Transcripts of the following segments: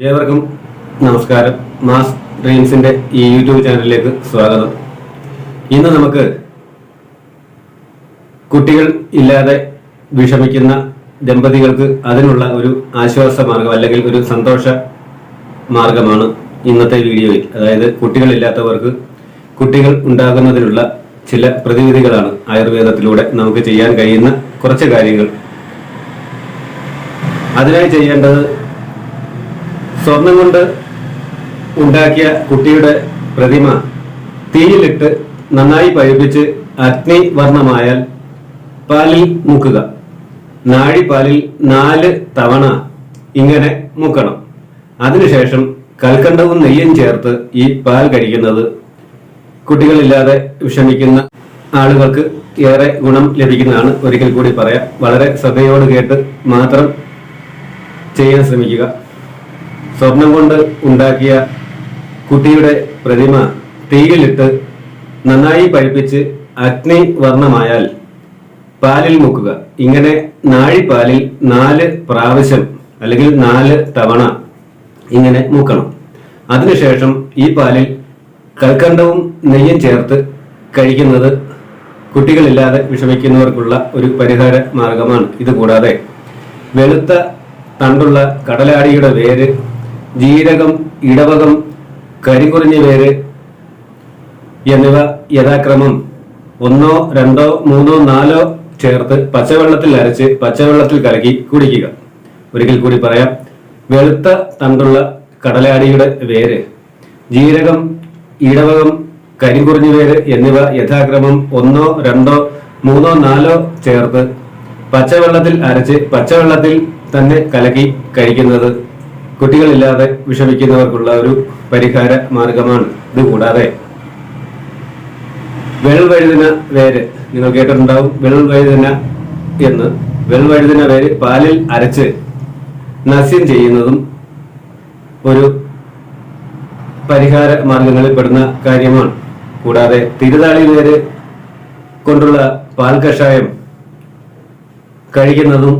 ഏവർക്കും നമസ്കാരം. മാസ് ഡ്രീംസിന്റെ ഈ യൂട്യൂബ് ചാനലിലേക്ക് സ്വാഗതം. ഇന്ന് നമുക്ക് കുട്ടികൾ ഇല്ലാതെ വിഷമിക്കുന്ന ദമ്പതികൾക്ക് അതിനുള്ള ഒരു ആശ്വാസ മാർഗം അല്ലെങ്കിൽ ഒരു സന്തോഷ മാർഗമാണ് ഇന്നത്തെ വീഡിയോയിൽ. അതായത് കുട്ടികൾ ഇല്ലാത്തവർക്ക് കുട്ടികൾ ഉണ്ടാകുന്നതിനുള്ള ചില പ്രതിവിധികളാണ് ആയുർവേദത്തിലൂടെ നമുക്ക് ചെയ്യാൻ കഴിയുന്ന കുറച്ച് കാര്യങ്ങൾ. അതിനായി ചെയ്യേണ്ടത് സ്വർണം കൊണ്ട് ഉണ്ടാക്കിയ കുട്ടിയുടെ പ്രതിമ തീയിലിട്ട് നന്നായി പഴുപ്പിച്ച് അഗ്നി വർണമായാൽ പാലിൽ മുക്കുക. നാഴിപ്പാലിൽ നാല് തവണ ഇങ്ങനെ മുക്കണം. അതിനുശേഷം കൽക്കണ്ടവും നെയ്യും ചേർത്ത് ഈ പാൽ കഴിക്കുന്നത് കുട്ടികളില്ലാതെ വിഷമിക്കുന്ന ആളുകൾക്ക് ഏറെ ഗുണം ലഭിക്കുന്നതാണ്. ഒരിക്കൽ കൂടി പറയാം വളരെ ശ്രദ്ധയോട് കേട്ട് മാത്രം ചെയ്യാൻ ശ്രമിക്കുക. സ്വർണം കൊണ്ട് ഉണ്ടാക്കിയ കുട്ടിയുടെ പ്രതിമ തീയിലിട്ട് നന്നായി പഴിപ്പിച്ച് അഗ്നി വർണമായാൽ പാലിൽ മുക്കുക. ഇങ്ങനെ നാഴിപ്പാലിൽ നാല് പ്രാവശ്യം അല്ലെങ്കിൽ നാല് തവണ ഇങ്ങനെ മുക്കണം. അതിനുശേഷം ഈ പാലിൽ കൽക്കണ്ടവും നെയ്യും ചേർത്ത് കഴിക്കുന്നത് കുട്ടികളില്ലാതെ വിഷമിക്കുന്നവർക്കുള്ള ഒരു പരിഹാര മാർഗമാണ്. ഇതുകൂടാതെ വെളുത്ത തണ്ടുള്ള കടലാടിയുടെ വേര് ജീരകം ഇടവകം കരികുറിഞ്ഞ വേര് എന്നിവ യഥാക്രമം ഒന്നോ രണ്ടോ മൂന്നോ നാലോ ചേർത്ത് പച്ചവെള്ളത്തിൽ അരച്ച് പച്ചവെള്ളത്തിൽ കലക്കി കുടിക്കുക. ഒരിക്കൽ കൂടി പറയാം വെളുത്ത തണ്ടുള്ള കടലാടിയുടെ വേര് ജീരകം ഇടവകം കരികുറിഞ്ഞ വേര് എന്നിവ യഥാക്രമം ഒന്നോ രണ്ടോ മൂന്നോ നാലോ ചേർത്ത് പച്ചവെള്ളത്തിൽ അരച്ച് പച്ചവെള്ളത്തിൽ തന്നെ കലക്കി കഴിക്കുന്നത് കുട്ടികളില്ലാതെ വിഷമിക്കുന്നവർക്കുള്ള ഒരു പരിഹാര മാർഗമാണ് ഇത് കൂടാതെ. വെൾവഴുതിന വേര് നിങ്ങൾ കേട്ടിട്ടുണ്ടാവും. വെൾവഴുതിന എന്ന്. വെൾവഴുതിന വേര് പാലിൽ അരച്ച് നസ്യം ചെയ്യുന്നതും ഒരു പരിഹാര മാർഗങ്ങളിൽ പെടുന്ന കാര്യമാണ്. കൂടാതെ തിരുതാളി വേര് കൊണ്ടുള്ള പാൽ കഷായം കഴിക്കുന്നതും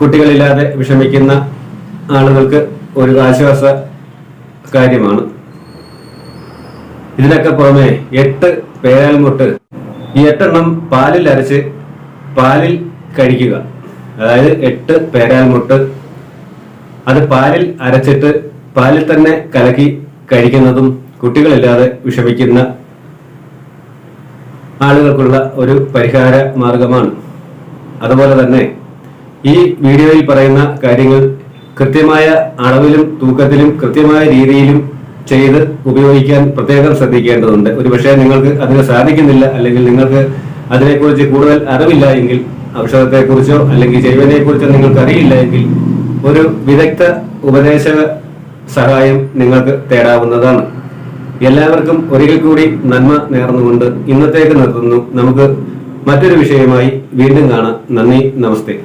കുട്ടികളില്ലാതെ വിഷമിക്കുന്ന ആളുകൾക്ക് ഒരു ആശ്വാസ കാര്യമാണ്. ഇതിനൊക്കെ പുറമെ എട്ട് പേരാൽമുട്ട്. ഈ എട്ടെണ്ണം പാലിൽ അരച്ച് പാലിൽ കഴിക്കുക. അതായത് എട്ട് പേരാൽമുട്ട്. അത് പാലിൽ അരച്ചിട്ട് പാലിൽ തന്നെ കലക്കി കഴിക്കുന്നതും കുട്ടികളില്ലാതെ വിഷമിക്കുന്ന ആളുകൾക്കുള്ള ഒരു പരിഹാര മാർഗമാണ്. അതുപോലെ തന്നെ ഈ വീഡിയോയിൽ പറയുന്ന കാര്യങ്ങൾ കൃത്യമായ അളവിലും തൂക്കത്തിലും കൃത്യമായ രീതിയിലും ചെയ്ത് ഉപയോഗിക്കാൻ പ്രത്യേകം ശ്രദ്ധിക്കേണ്ടതുണ്ട്. ഒരു പക്ഷേ നിങ്ങൾക്ക് അതിന് സാധിക്കുന്നില്ല അല്ലെങ്കിൽ നിങ്ങൾക്ക് അതിനെക്കുറിച്ച് കൂടുതൽ അറിവില്ല എങ്കിൽ ഔഷധത്തെക്കുറിച്ചോ അല്ലെങ്കിൽ ജൈവനെക്കുറിച്ചോ നിങ്ങൾക്ക് അറിയില്ല എങ്കിൽ ഒരു വിദഗ്ധ ഉപദേശക സഹായം നിങ്ങൾക്ക് തേടാവുന്നതാണ്. എല്ലാവർക്കും ഒരിക്കൽ കൂടി നന്മ നേർന്നുകൊണ്ട് ഇന്നത്തേക്ക് നിർത്തുന്നു. നമുക്ക് മറ്റൊരു വിഷയമായി വീണ്ടും കാണാം. നന്ദി നമസ്തേ.